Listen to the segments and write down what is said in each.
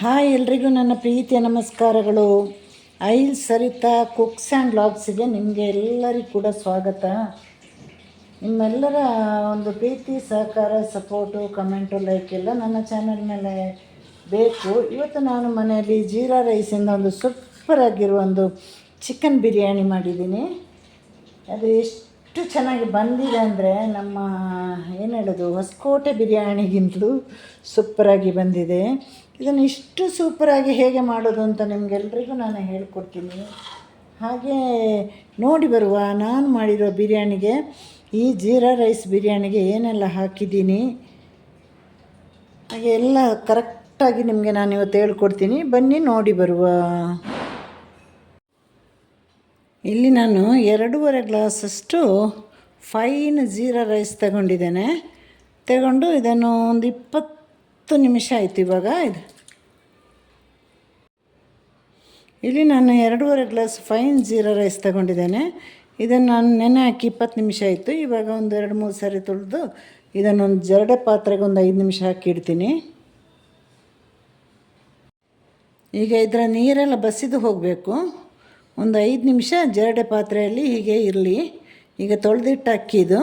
Hi ಎಲ್ರಿಗೂ ನನ್ನ ಪ್ರೀತಿಯ ನಮಸ್ಕಾರಗಳು. ಐಲ್ ಸರಿತಾ ಕುಕ್ಸ್ ಆ್ಯಂಡ್ ಬ್ಲಾಗ್ಸಿಗೆ ನಿಮಗೆ ಎಲ್ಲರಿಗೂ ಕೂಡ ಸ್ವಾಗತ. ನಿಮ್ಮೆಲ್ಲರ ಒಂದು ಪ್ರೀತಿ, ಸಹಕಾರ ಸಪೋರ್ಟು ಕಮೆಂಟು ಲೈಕ್ ಎಲ್ಲ ನನ್ನ ಚಾನಲ್ ಮೇಲೆ ಬೇಕು. ಇವತ್ತು ನಾನು ಮನೆಯಲ್ಲಿ ಜೀರಾ ರೈಸಿಂದ ಒಂದು ಸೂಪರಾಗಿರುವ ಒಂದು ಚಿಕನ್ ಬಿರಿಯಾನಿ ಮಾಡಿದ್ದೀನಿ. ಅದು ಎಷ್ಟು ಚೆನ್ನಾಗಿ ಬಂದಿದೆ ಅಂದರೆ ನಮ್ಮ, ಏನು ಹೇಳೋದು, ಹೊಸಕೋಟೆ ಬಿರಿಯಾನಿಗಿಂತಲೂ ಸೂಪರಾಗಿ ಬಂದಿದೆ. ಇದನ್ನು ಇಷ್ಟು ಸೂಪರಾಗಿ ಹೇಗೆ ಮಾಡೋದು ಅಂತ ನಿಮಗೆಲ್ರಿಗೂ ನಾನು ಹೇಳ್ಕೊಡ್ತೀನಿ. ಹಾಗೆ ನೋಡಿ ಬರುವ, ನಾನು ಮಾಡಿರೋ ಬಿರಿಯಾನಿಗೆ, ಈ ಜೀರಾ ರೈಸ್ ಬಿರಿಯಾನಿಗೆ ಏನೆಲ್ಲ ಹಾಕಿದ್ದೀನಿ? ಹಾಗೆ ಎಲ್ಲ ಕರೆಕ್ಟಾಗಿ ನಿಮಗೆ ನಾನು ಇವತ್ತು ಹೇಳ್ಕೊಡ್ತೀನಿ. ಬನ್ನಿ, ನೋಡಿ ಬರುವ. ಇಲ್ಲಿ ನಾನು ಎರಡೂವರೆ ಗ್ಲಾಸಷ್ಟು ಫೈನ್ ಜೀರಾ ರೈಸ್ ತಗೊಂಡಿದ್ದೇನೆ. ತಗೊಂಡು ಇದನ್ನು ಒಂದು ಇಪ್ಪತ್ತು ನಿಮಿಷ ಆಯಿತು ಇವಾಗ. ಇದು ಇಲ್ಲಿ ನಾನು ಎರಡೂವರೆ ಗ್ಲಾಸ್ ಫೈನ್ ಜೀರಾ ರೈಸ್ ತಗೊಂಡಿದ್ದೇನೆ. ಇದನ್ನು ನಾನು ನೆನೆ ಹಾಕಿ ಇಪ್ಪತ್ತು ನಿಮಿಷ ಆಯಿತು. ಇವಾಗ ಒಂದು ಎರಡು ಮೂರು ಸಾರಿ ತೊಳೆದು ಇದನ್ನೊಂದು ಜರಡೆ ಪಾತ್ರೆಗೆ ಒಂದು ಐದು ನಿಮಿಷ ಹಾಕಿ ಇಡ್ತೀನಿ. ಈಗ ಇದರ ನೀರೆಲ್ಲ ಬಸಿದು ಹೋಗಬೇಕು. ಒಂದು ಐದು ನಿಮಿಷ ಜರಡೆ ಪಾತ್ರೆಯಲ್ಲಿ ಹೀಗೆ ಇರಲಿ. ಈಗ ತೊಳೆದಿಟ್ಟು ಅಕ್ಕಿದು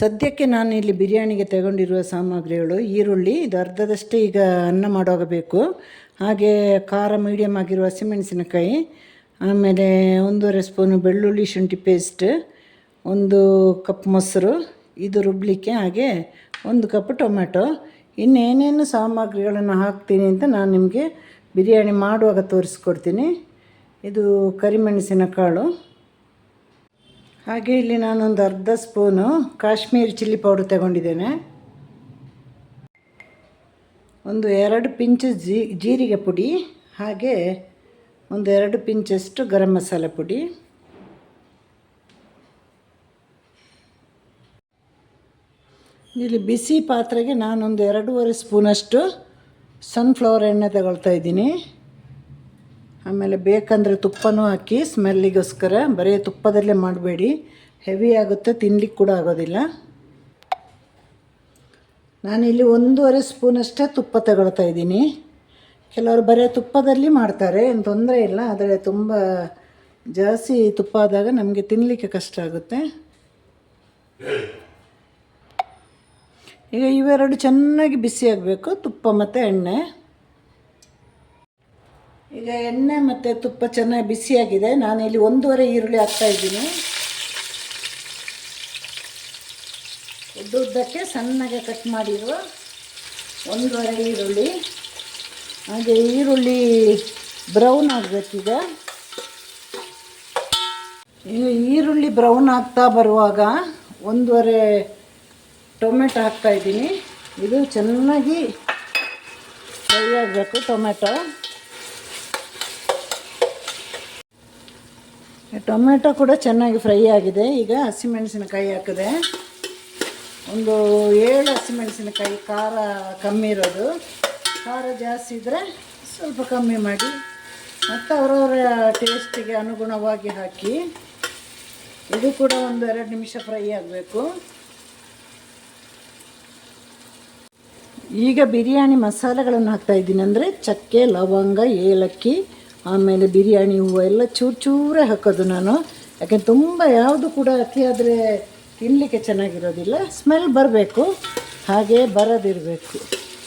ಸದ್ಯಕ್ಕೆ ನಾನು ಇಲ್ಲಿ ಬಿರಿಯಾನಿಗೆ ತಗೊಂಡಿರುವ ಸಾಮಗ್ರಿಗಳು ಈರುಳ್ಳಿ, ಇದು ಅರ್ಧದಷ್ಟೇ ಈಗ ಅನ್ನ ಮಾಡುವಾಗ ಬೇಕು ಹಾಗೆ ಖಾರ ಮೀಡಿಯಮ್ ಆಗಿರುವ ಹಸಿಮೆಣಸಿನಕಾಯಿ, ಆಮೇಲೆ ಒಂದೂವರೆ ಸ್ಪೂನು ಬೆಳ್ಳುಳ್ಳಿ ಶುಂಠಿ ಪೇಸ್ಟ್ ಒಂದು ಕಪ್ ಮೊಸರು, ಇದು ರುಬ್ಲಿಕ್ಕೆ, ಹಾಗೆ ಒಂದು ಕಪ್ ಟೊಮೆಟೊ ಇನ್ನೇನೇನು ಸಾಮಗ್ರಿಗಳನ್ನು ಹಾಕ್ತೀನಿ ಅಂತ ನಾನು ನಿಮಗೆ ಬಿರಿಯಾನಿ ಮಾಡುವಾಗ ತೋರಿಸ್ಕೊಡ್ತೀನಿ. ಇದು ಕರಿಮೆಣಸಿನ ಕಾಳು. ಹಾಗೆ ಇಲ್ಲಿ ನಾನೊಂದು ಅರ್ಧ ಸ್ಪೂನು ಕಾಶ್ಮೀರಿ ಚಿಲ್ಲಿ ಪೌಡರ್ ತಗೊಂಡಿದ್ದೇನೆ. ಒಂದು ಎರಡು ಪಿಂಚ್ ಜೀ, ಜೀರಿಗೆ ಪುಡಿ, ಹಾಗೆ ಒಂದು ಎರಡು ಪಿಂಚಷ್ಟು ಗರಂ ಮಸಾಲೆ ಪುಡಿ. ಇಲ್ಲಿ ಬಿಸಿ ಪಾತ್ರೆಗೆ ನಾನೊಂದು ಎರಡೂವರೆ ಸ್ಪೂನಷ್ಟು ಸನ್ಫ್ಲವರ್ ಎಣ್ಣೆ ತಗೊಳ್ತಾ ಇದ್ದೀನಿ. ಆಮೇಲೆ ಬೇಕಂದರೆ ತುಪ್ಪನೂ ಹಾಕಿ ಸ್ಮೆಲ್ಲಿಗೋಸ್ಕರ ಬರೀ ತುಪ್ಪದಲ್ಲೇ ಮಾಡಬೇಡಿ. ಹೆವಿ ಆಗುತ್ತೆ ತಿನ್ಲಿಕ್ಕೆ ಕೂಡ ಆಗೋದಿಲ್ಲ. ನಾನಿಲ್ಲಿ ಒಂದೂವರೆ ಸ್ಪೂನಷ್ಟೇ ತುಪ್ಪ ತಗೊಳ್ತಾ ಇದ್ದೀನಿ. ಕೆಲವರು ಬರೀ ತುಪ್ಪದಲ್ಲಿ ಮಾಡ್ತಾರೆ, ಏನು ತೊಂದರೆ ಇಲ್ಲ, ಆದರೆ ತುಂಬ ಜಾಸ್ತಿ ತುಪ್ಪ ಆದಾಗ ನಮಗೆ ತಿನ್ನಲಿಕ್ಕೆ ಕಷ್ಟ ಆಗುತ್ತೆ. ಈಗ ಇವೆರಡು ಚೆನ್ನಾಗಿ ಬಿಸಿ ಆಗಬೇಕು, ತುಪ್ಪ ಮತ್ತು ಎಣ್ಣೆ. ಈಗ ಎಣ್ಣೆ ಮತ್ತು ತುಪ್ಪ ಚೆನ್ನಾಗಿ ಬಿಸಿಯಾಗಿದೆ. ನಾನು ಇಲ್ಲಿ ಒಂದೂವರೆ ಈರುಳ್ಳಿ ಹಾಕ್ತಾ ಇದ್ದೀನಿ. ಉದ್ದುದ್ದಕ್ಕೆ ಸಣ್ಣಗೆ ಕಟ್ ಮಾಡಿರುವ ಒಂದೂವರೆ ಈರುಳ್ಳಿ. ಹಾಗೆ ಈರುಳ್ಳಿ ಬ್ರೌನ್ ಆಗಬೇಕೀಗ ಈಗ ಈರುಳ್ಳಿ ಬ್ರೌನ್ ಆಗ್ತಾ ಬರುವಾಗ ಒಂದೂವರೆ ಟೊಮೆಟೊ ಹಾಕ್ತಾ ಇದ್ದೀನಿ. ಇದು ಚೆನ್ನಾಗಿ ಫ್ರೈ ಆಗಬೇಕು ಟೊಮೆಟೊ. ಟೊಮೆಟೊ ಕೂಡ ಚೆನ್ನಾಗಿ ಫ್ರೈ ಆಗಿದೆ. ಈಗ ಹಸಿಮೆಣಸಿನಕಾಯಿ ಹಾಕಿದೆ. ಒಂದು ಏಳು ಹಸಿಮೆಣಸಿನಕಾಯಿ ಖಾರ ಕಮ್ಮಿ ಇರೋದು. ಖಾರ ಜಾಸ್ತಿ ಇದ್ದರೆ ಸ್ವಲ್ಪ ಕಮ್ಮಿ ಮಾಡಿ ಮತ್ತು ಅವರವರ ಟೇಸ್ಟಿಗೆ ಅನುಗುಣವಾಗಿ ಹಾಕಿ. ಇದು ಕೂಡ ಒಂದು ಎರಡು ನಿಮಿಷ ಫ್ರೈ ಆಗಬೇಕು. ಈಗ ಬಿರಿಯಾನಿ ಮಸಾಲೆಗಳನ್ನು ಹಾಕ್ತಾಯಿದ್ದೀನಿ ಅಂದರೆ ಚಕ್ಕೆ, ಲವಂಗ, ಏಲಕ್ಕಿ ಆಮೇಲೆ ಬಿರಿಯಾನಿ ಹೂವು ಎಲ್ಲ ಚೂರು ಚೂರೇ ಹಾಕೋದು ನಾನು. ಯಾಕೆಂದ್ರೆ ತುಂಬ ಯಾವುದು ಕೂಡ ಅತಿಯಾದರೆ ತಿನ್ನಲಿಕ್ಕೆ ಚೆನ್ನಾಗಿರೋದಿಲ್ಲ. ಸ್ಮೆಲ್ ಬರಬೇಕು. ಹಾಗೆ ಬರೋದಿರಬೇಕು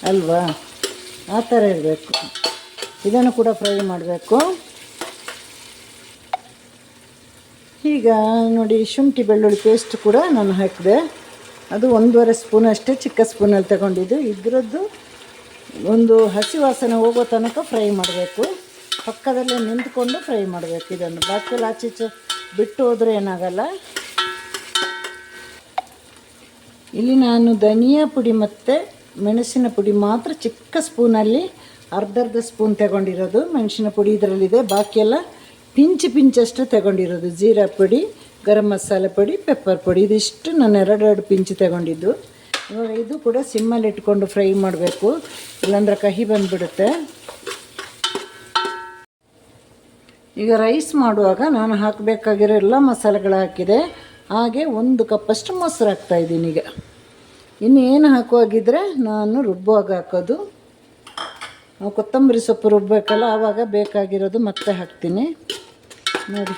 ಅಲ್ವಾ? ಆ ಥರ ಇರಬೇಕು. ಇದನ್ನು ಕೂಡ ಫ್ರೈ ಮಾಡಬೇಕು. ಈಗ ನೋಡಿ, ಶುಂಠಿ ಬೆಳ್ಳುಳ್ಳಿ ಪೇಸ್ಟ್ ಕೂಡ ನಾನು ಹಾಕಿದೆ. ಅದು ಒಂದೂವರೆ ಸ್ಪೂನ್ ಅಷ್ಟೇ, ಚಿಕ್ಕ ಸ್ಪೂನಲ್ಲಿ ತಗೊಂಡಿದ್ದು. ಇದರದ್ದು ಒಂದು ಹಸಿ ವಾಸನೆ ಹೋಗೋ ತನಕ ಫ್ರೈ ಮಾಡಬೇಕು. ಪಕ್ಕದಲ್ಲೇ ನಿಂತ್ಕೊಂಡು ಫ್ರೈ ಮಾಡಬೇಕು. ಇದನ್ನು ಬಾಕಿ ಆಚೆ ಈಚೆ ಬಿಟ್ಟು ಹೋದರೆ ಏನಾಗಲ್ಲ. ಇಲ್ಲಿ ನಾನು ಧನಿಯಾ ಪುಡಿ ಮತ್ತು ಮೆಣಸಿನ ಪುಡಿ ಮಾತ್ರ ಚಿಕ್ಕ ಸ್ಪೂನಲ್ಲಿ ಅರ್ಧ ಅರ್ಧ ಸ್ಪೂನ್ ತಗೊಂಡಿರೋದು. ಮೆಣಸಿನ ಪುಡಿ ಇದರಲ್ಲಿದೆ. ಬಾಕಿಯೆಲ್ಲ ಪಿಂಚ್ ಪಿಂಚಷ್ಟು ತಗೊಂಡಿರೋದು. ಜೀರಾ ಪುಡಿ, ಗರಂ ಮಸಾಲೆ ಪುಡಿ, ಪೆಪ್ಪರ್ ಪುಡಿ. ಇದಿಷ್ಟು ನಾನು ಎರಡೆರಡು ಪಿಂಚ್ ತಗೊಂಡಿದ್ದು. ಇವಾಗ ಇದು ಕೂಡ ಸಿಮ್ಮಲ್ಲಿ ಇಟ್ಕೊಂಡು ಫ್ರೈ ಮಾಡಬೇಕು. ಇಲ್ಲಾಂದ್ರೆ ಕಹಿ ಬಂದುಬಿಡುತ್ತೆ. ಈಗ ರೈಸ್ ಮಾಡುವಾಗ ನಾನು ಹಾಕಬೇಕಾಗಿರೋ ಎಲ್ಲ ಮಸಾಲೆಗಳು ಹಾಕಿದೆ. ಹಾಗೆ ಒಂದು ಕಪ್ಪಷ್ಟು ಮೊಸರು ಹಾಕ್ತಾಯಿದ್ದೀನಿ ಈಗ. ಇನ್ನೇನು ಹಾಕುವಾಗಿದ್ದರೆ ನಾನು ರುಬ್ಬುವಾಗ ಹಾಕೋದು. ನಾವು ಕೊತ್ತಂಬರಿ ಸೊಪ್ಪು ರುಬ್ಬಬೇಕಲ್ಲ ಆವಾಗ ಬೇಕಾಗಿರೋದು ಮತ್ತೆ ಹಾಕ್ತೀನಿ. ನೋಡಿ,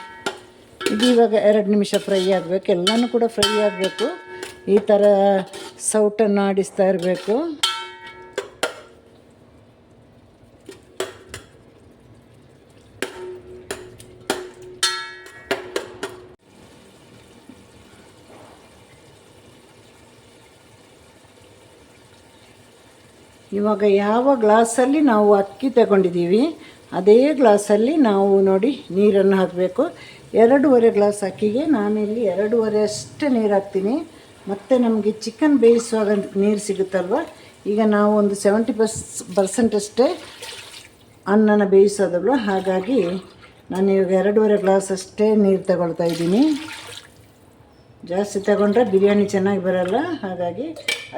ಇದು ಇವಾಗ ಎರಡು ನಿಮಿಷ ಫ್ರೈ ಆಗಬೇಕು. ಎಲ್ಲನೂ ಕೂಡ ಫ್ರೈ ಆಗಬೇಕು. ಈ ಥರ ಸೌಟನ್ನು ಆಡಿಸ್ತಾ ಇರಬೇಕು. ಇವಾಗ ಯಾವ ಗ್ಲಾಸಲ್ಲಿ ನಾವು ಅಕ್ಕಿ ತಗೊಂಡಿದ್ದೀವಿ, ಅದೇ ಗ್ಲಾಸಲ್ಲಿ ನಾವು ನೋಡಿ ನೀರನ್ನು ಹಾಕಬೇಕು. ಎರಡೂವರೆ ಗ್ಲಾಸ್ ಅಕ್ಕಿಗೆ ನಾನಿಲ್ಲಿ ಎರಡೂವರೆ ಅಷ್ಟು ನೀರು ಹಾಕ್ತೀನಿ. ಮತ್ತು ನಮಗೆ ಚಿಕನ್ ಬೇಯಿಸುವಾಗ ನೀರು ಸಿಗುತ್ತಲ್ವ? ಈಗ ನಾವು ಒಂದು ಸೆವೆಂಟಿ ಪರ್ಸ್ ಪರ್ಸೆಂಟ್ ಅಷ್ಟೇ ಅನ್ನನ ಬೇಯಿಸೋದಲ್ವ? ಹಾಗಾಗಿ ನಾನು ಇವಾಗ ಎರಡೂವರೆ ಗ್ಲಾಸ್ ಅಷ್ಟೇ ನೀರು ತಗೊಳ್ತಾ ಇದ್ದೀನಿ. ಜಾಸ್ತಿ ತಗೊಂಡ್ರೆ ಬಿರಿಯಾನಿ ಚೆನ್ನಾಗಿ ಬರಲ್ಲ. ಹಾಗಾಗಿ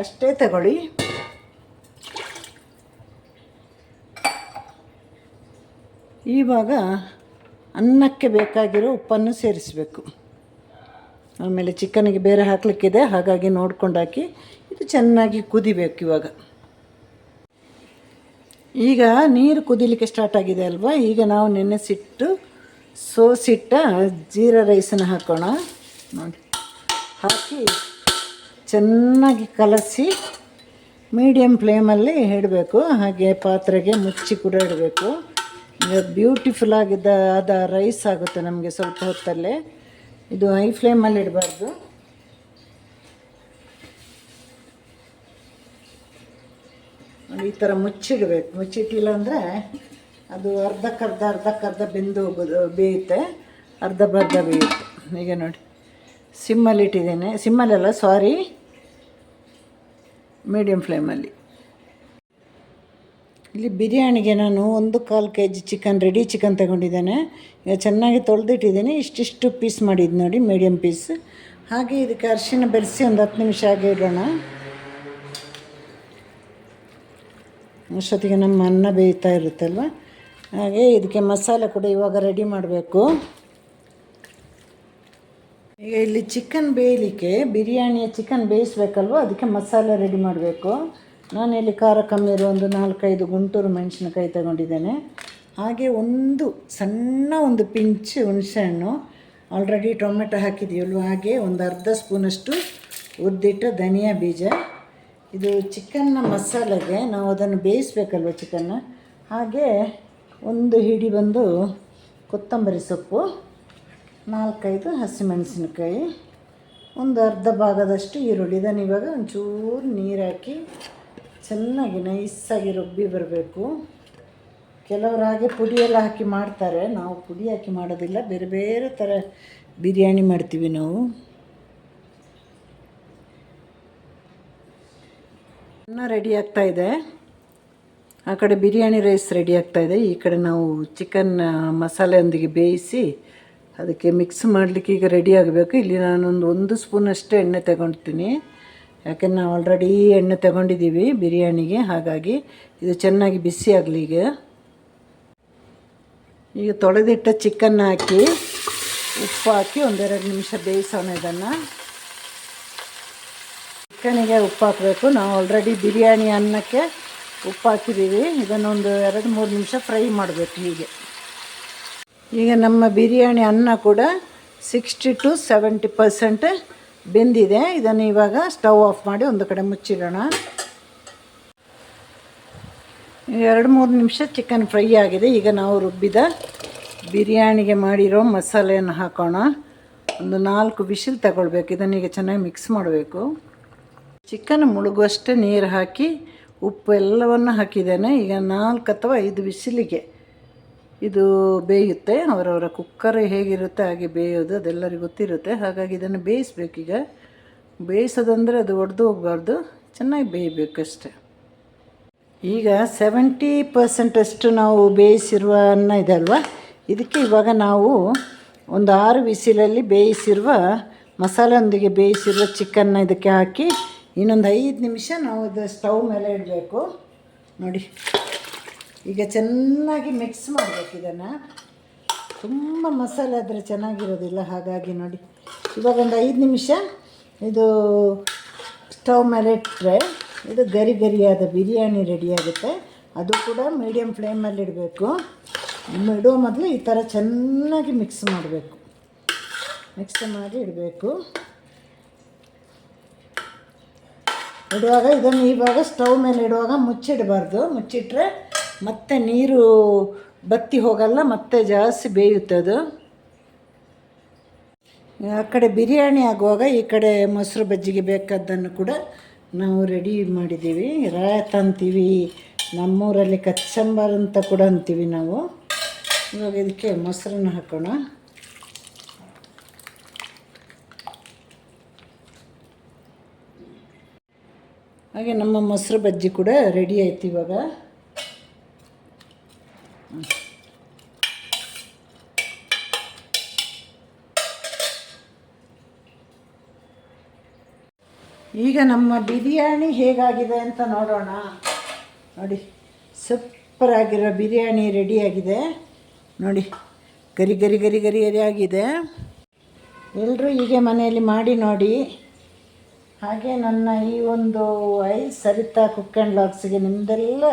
ಅಷ್ಟೇ ತಗೊಳ್ಳಿ. ಇವಾಗ ಅನ್ನಕ್ಕೆ ಬೇಕಾಗಿರೋ ಉಪ್ಪನ್ನು ಸೇರಿಸಬೇಕು. ಆಮೇಲೆ ಚಿಕನಿಗೆ ಬೇರೆ ಹಾಕಲಿಕ್ಕಿದೆ, ಹಾಗಾಗಿ ನೋಡ್ಕೊಂಡು ಹಾಕಿ ಇದು ಚೆನ್ನಾಗಿ ಕುದಿಬೇಕು ಇವಾಗ. ಈಗ ನೀರು ಕುದಿಲಿಕ್ಕೆ ಸ್ಟಾರ್ಟ್ ಆಗಿದೆ ಅಲ್ವಾ? ಈಗ ನಾವು ನೆನೆಸಿಟ್ಟು ಸೋಸಿಟ್ಟ ಜೀರಾ ರೈಸನ್ನು ಹಾಕೋಣ. ನೋಡಿ. ಹಾಕಿ ಚೆನ್ನಾಗಿ ಕಲಸಿ ಮೀಡಿಯಮ್ ಫ್ಲೇಮಲ್ಲಿ ಇಡಬೇಕು. ಹಾಗೆ ಪಾತ್ರೆಗೆ ಮುಚ್ಚಿ ಕೂಡ ಇಡಬೇಕು. ಬ್ಯೂಟಿಫುಲ್ ಆಗಿದ್ದ, ಆದ ರೈಸ್ ಆಗುತ್ತೆ ನಮಗೆ ಸ್ವಲ್ಪ ಹೊತ್ತಲ್ಲೇ. ಇದು ಹೈ ಫ್ಲೇಮಲ್ಲಿ ಇಡಬಾರ್ದು. ಈ ಥರ ಮುಚ್ಚಿಡಬೇಕು. ಮುಚ್ಚಿಟ್ಟಿಲ್ಲ ಅಂದರೆ ಅದು ಅರ್ಧಕ್ಕರ್ಧ ಅರ್ಧಕ್ಕರ್ಧ ಬೆಂದು ಹೋಗೋದು ಬೇಯುತ್ತೆ. ಅರ್ಧ ಬರ್ಧ ಬೇಯುತ್ತೆ. ಈಗ ನೋಡಿ ಸಿಮ್ಮಲ್ಲಿ ಇಟ್ಟಿದ್ದೇನೆ. ಸಿಮ್ಮಲ್ಲೆಲ್ಲ ಸಾರಿ ಮೀಡಿಯಮ್ ಫ್ಲೇಮಲ್ಲಿ ಇಲ್ಲಿ ಬಿರಿಯಾನಿಗೆ ನಾನು ಒಂದು ಕಾಲು K G chicken ready chicken ತಗೊಂಡಿದ್ದೇನೆ. ಈಗ ಚೆನ್ನಾಗಿ ತೊಳೆದಿಟ್ಟಿದ್ದೀನಿ. ಇಷ್ಟಿಷ್ಟು ಪೀಸ್ ಮಾಡಿದ್ದು ನೋಡಿ ಮೀಡಿಯಮ್ ಪೀಸ್ ಹಾಗೆ ಇದಕ್ಕೆ ಅರಿಶಿನ ಬೆರೆಸಿ ಒಂದು ಹತ್ತು ನಿಮಿಷ ಹಾಗೆ ಇಡೋಣ. ಅಷ್ಟೊತ್ತಿಗೆ ನಮ್ಮ ಅನ್ನ ಬೇಯ್ತಾ ಇರುತ್ತಲ್ವ? ಹಾಗೆ ಇದಕ್ಕೆ ಮಸಾಲೆ ಕೂಡ ಇವಾಗ ರೆಡಿ ಮಾಡಬೇಕು. ಈಗ ಇಲ್ಲಿ ಚಿಕನ್ ಬೇಯಲಿಕ್ಕೆ, ಬಿರಿಯಾನಿಯ ಚಿಕನ್ ಬೇಯಿಸ್ಬೇಕಲ್ವ? ಅದಕ್ಕೆ ಮಸಾಲೆ ರೆಡಿ ಮಾಡಬೇಕು. ನಾನಿಲ್ಲಿ ಖಾರ ಕಮ್ಮಿ ಇರೋ ಒಂದು ನಾಲ್ಕೈದು ಗುಂಟೂರು ಮೆಣಸಿನಕಾಯಿ ತಗೊಂಡಿದ್ದೇನೆ. ಹಾಗೆ ಒಂದು ಸಣ್ಣ ಒಂದು ಪಿಂಚ್ ಹುಣಸೆಹಣ್ಣು. ಆಲ್ರೆಡಿ ಟೊಮೆಟೊ ಹಾಕಿದ್ದೀವಲ್ವ? ಹಾಗೆ ಒಂದು ಅರ್ಧ ಸ್ಪೂನಷ್ಟು ಉದ್ದಿಟ್ಟು ಧನಿಯಾ ಬೀಜ. ಇದು ಚಿಕನ್ನ ಮಸಾಲೆಗೆ ನಾವು ಅದನ್ನು ಬೇಯಿಸ್ಬೇಕಲ್ವ ಚಿಕನ್ನ ಹಾಗೆ ಒಂದು ಹಿಡಿ ಬಂದು ಕೊತ್ತಂಬರಿ ಸೊಪ್ಪು, ನಾಲ್ಕೈದು ಹಸಿಮೆಣಸಿನಕಾಯಿ, ಒಂದು ಅರ್ಧ ಭಾಗದಷ್ಟು ಈರುಳ್ಳಿ. ಇದನ್ನು ಇವಾಗ ಒಂಚೂರು ನೀರು ಹಾಕಿ ಚೆನ್ನಾಗಿ ನೈಸಾಗಿ ರುಬ್ಬಿ ಬರಬೇಕು. ಕೆಲವರು ಹಾಗೆ ಪುಡಿಯೆಲ್ಲ ಹಾಕಿ ಮಾಡ್ತಾರೆ. ನಾವು ಪುಡಿ ಹಾಕಿ ಮಾಡೋದಿಲ್ಲ. ಬೇರೆ ಬೇರೆ ಥರ ಬಿರಿಯಾನಿ ಮಾಡ್ತೀವಿ ನಾವು. ಅನ್ನ ರೆಡಿ ಆಗ್ತಾ ಇದೆ. ಆ ಕಡೆ ಬಿರಿಯಾನಿ ರೈಸ್ ರೆಡಿ ಆಗ್ತಾ ಇದೆ. ಈ ಕಡೆ ನಾವು ಚಿಕನ್ ಮಸಾಲೆಯೊಂದಿಗೆ ಬೇಯಿಸಿ ಅದಕ್ಕೆ ಮಿಕ್ಸ್ ಮಾಡಲಿಕ್ಕೆ ಈಗ ರೆಡಿ ಆಗಬೇಕು. ಇಲ್ಲಿ ನಾನೊಂದು, ಒಂದು ಸ್ಪೂನ್ ಅಷ್ಟೇ ಎಣ್ಣೆ ತಗೊಳ್ತೀನಿ ಯಾಕೆಂದ್ರೆ ನಾವು ಆಲ್ರೆಡಿ ಎಣ್ಣೆ ತಗೊಂಡಿದ್ದೀವಿ ಬಿರಿಯಾನಿಗೆ, ಹಾಗಾಗಿ ಇದು ಚೆನ್ನಾಗಿ ಬಿಸಿ ಆಗಲಿ ಈಗ. ಈಗ ತೊಳೆದಿಟ್ಟ ಚಿಕನ್ ಹಾಕಿ, ಉಪ್ಪು ಹಾಕಿ ಒಂದೆರಡು ನಿಮಿಷ ಬೇಯಿಸೋಣ ಇದನ್ನು. ಚಿಕನಿಗೆ ಉಪ್ಪು ಹಾಕಬೇಕು. ನಾವು ಆಲ್ರೆಡಿ ಬಿರಿಯಾನಿ ಅನ್ನಕ್ಕೆ ಉಪ್ಪು ಹಾಕಿದ್ದೀವಿ. ಇದನ್ನೊಂದು ಎರಡು ಮೂರು ನಿಮಿಷ ಫ್ರೈ ಮಾಡಬೇಕು ಹೀಗೆ. ಈಗ ನಮ್ಮ ಬಿರಿಯಾನಿ ಅನ್ನ ಕೂಡ ಸಿಕ್ಸ್ಟಿ ಟು ಸೆವೆಂಟಿ ಪರ್ಸೆಂಟ್ ಬೆಂದಿದೆ. ಇದನ್ನು ಇವಾಗ ಸ್ಟವ್ ಆಫ್ ಮಾಡಿ ಒಂದು ಕಡೆ ಮುಚ್ಚಿಡೋಣ. ಎರಡು ಮೂರು ನಿಮಿಷ ಚಿಕನ್ ಫ್ರೈ ಆಗಿದೆ. ಈಗ ನಾವು ರುಬ್ಬಿದ ಬಿರಿಯಾನಿಗೆ ಮಾಡಿರೋ ಮಸಾಲೆಯನ್ನು ಹಾಕೋಣ. ಒಂದು ನಾಲ್ಕು ಬಿಸಿಲ್ ತಗೊಳ್ಬೇಕು. ಇದನ್ನು ಈಗ ಚೆನ್ನಾಗಿ ಮಿಕ್ಸ್ ಮಾಡಬೇಕು. ಚಿಕನ್ ಮುಳುಗುವಷ್ಟೇ ನೀರು ಹಾಕಿ ಉಪ್ಪು ಎಲ್ಲವನ್ನು ಹಾಕಿದ್ದೇನೆ. ಈಗ ನಾಲ್ಕು ಅಥವಾ ಐದು ಬಿಸಿಲಿಗೆ ಇದು ಬೇಯುತ್ತೆ, ಅವರವರ ಕುಕ್ಕರ್ ಹೇಗಿರುತ್ತೆ ಹಾಗೆ ಬೇಯೋದು ಅದೆಲ್ಲರಿಗೂ ಗೊತ್ತಿರುತ್ತೆ. ಹಾಗಾಗಿ ಇದನ್ನು ಬೇಯಿಸ್ಬೇಕೀಗ. ಬೇಯಿಸೋದಂದರೆ ಅದು ಒಡೆದು ಹೋಗಬಾರ್ದು, ಚೆನ್ನಾಗಿ ಬೇಯಬೇಕಷ್ಟೆ ಈಗ ಸೆವೆಂಟಿ ಪರ್ಸೆಂಟಷ್ಟು ನಾವು ಬೇಯಿಸಿರುವ ಅನ್ನ ಇದೆ ಅಲ್ವಾ? ಇದಕ್ಕೆ ಇವಾಗ ನಾವು ಒಂದು ಆರು ಬಿಸಿಲಲ್ಲಿ ಬೇಯಿಸಿರುವ, ಮಸಾಲೆಯೊಂದಿಗೆ ಬೇಯಿಸಿರುವ ಚಿಕನ್ನ ಇದಕ್ಕೆ ಹಾಕಿ ಇನ್ನೊಂದು ಐದು ನಿಮಿಷ ನಾವು ಇದು ಸ್ಟವ್ ಮೇಲೆ ಇಡಬೇಕು. ನೋಡಿ. ಈಗ ಚೆನ್ನಾಗಿ ಮಿಕ್ಸ್ ಮಾಡಬೇಕು ಇದನ್ನು. ತುಂಬ ಮಸಾಲೆ ಆದರೆ ಚೆನ್ನಾಗಿರೋದಿಲ್ಲ, ಹಾಗಾಗಿ ನೋಡಿ. ಇವಾಗ ಒಂದು ಐದು ನಿಮಿಷ ಇದು ಸ್ಟವ್ ಮೇಲೆ ಇಟ್ಟರೆ ಇದು ಗರಿ ಗರಿಯಾದ ಬಿರಿಯಾನಿ ರೆಡಿಯಾಗುತ್ತೆ ಅದು ಕೂಡ ಮೀಡಿಯಮ್ ಫ್ಲೇಮಲ್ಲಿ ಇಡಬೇಕು. ಇಡುವ ಮೊದಲು ಈ ಥರ ಚೆನ್ನಾಗಿ ಮಿಕ್ಸ್ ಮಾಡಬೇಕು. ಮಿಕ್ಸ್ ಮಾಡಿ ಇಡಬೇಕು. ಇಡುವಾಗ ಇದನ್ನು ಇವಾಗ ಸ್ಟವ್ ಮೇಲೆ ಇಡುವಾಗ ಮುಚ್ಚಿಡಬಾರ್ದು. ಮುಚ್ಚಿಟ್ರೆ ಮತ್ತೆ ನೀರು ಬತ್ತಿ ಹೋಗಲ್ಲ, ಮತ್ತೆ ಜಾಸ್ತಿ ಬೇಯುತ್ತೆ ಅದು. ಆ ಕಡೆ ಬಿರಿಯಾನಿ ಆಗುವಾಗ ಈ ಕಡೆ ಮೊಸರು ಬಜ್ಜಿಗೆ ಬೇಕಾದ್ದನ್ನು ಕೂಡ ನಾವು ರೆಡಿ ಮಾಡಿದ್ದೀವಿ. ರಾಯತ ಅಂತೀವಿ, ನಮ್ಮೂರಲ್ಲಿ ಕಚ್ಚಂಬರ್ ಅಂತ ಕೂಡ ಅಂತೀವಿ ನಾವು. ಇವಾಗ ಇದಕ್ಕೆ ಮೊಸರನ್ನ ಹಾಕೋಣ. ಹಾಗೆ ನಮ್ಮ ಮೊಸರು ಬಜ್ಜಿ ಕೂಡ ರೆಡಿ ಆಯ್ತು ಇವಾಗ. ಈಗ ನಮ್ಮ ಬಿರಿಯಾನಿ ಹೇಗಾಗಿದೆ ಅಂತ ನೋಡೋಣ. ನೋಡಿ ಸೂಪರ್ ಆಗಿರೋ ಬಿರಿಯಾನಿ ರೆಡಿಯಾಗಿದೆ ನೋಡಿ, ಗರಿ ಗರಿ ಗರಿ ಗರಿ ಗರಿ ಆಗಿದೆ. ಎಲ್ಲರೂ ಹೀಗೆ ಮನೆಯಲ್ಲಿ ಮಾಡಿ ನೋಡಿ. ಹಾಗೆ ನನ್ನ ಈ ಒಂದು ಐ ಸರಿತಾ ಕುಕ್ ಆ್ಯಂಡ್ ಲಾಗ್ಸ್ಗೆ ನಿಮ್ಮದೆಲ್ಲ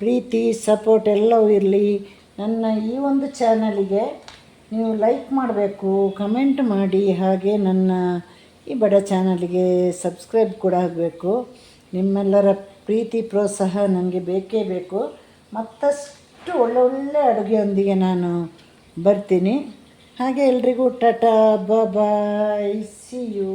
ಪ್ರೀತಿ ಸಪೋರ್ಟ್ ಎಲ್ಲವೂ ಇರಲಿ. ನನ್ನ ಈ ಒಂದು ಚಾನಲಿಗೆ ನೀವು ಲೈಕ್ ಮಾಡಬೇಕು ಕಮೆಂಟ್ ಮಾಡಿ. ಹಾಗೆ ನನ್ನ ಈ ಬಡ ಚಾನಲ್ಗೆ ಸಬ್ಸ್ಕ್ರೈಬ್ ಕೂಡ ಆಗಬೇಕು. ನಿಮ್ಮೆಲ್ಲರ ಪ್ರೀತಿ, ಪ್ರೋತ್ಸಾಹ ನನಗೆ ಬೇಕೇ ಬೇಕು. ಮತ್ತಷ್ಟು ಒಳ್ಳೊಳ್ಳೆ ಅಡುಗೆಯೊಂದಿಗೆ ನಾನು ಬರ್ತೀನಿ. ಹಾಗೆ ಎಲ್ರಿಗೂ ಟಾಟಾ, ಬಾಯ್ ಸಿ ಯು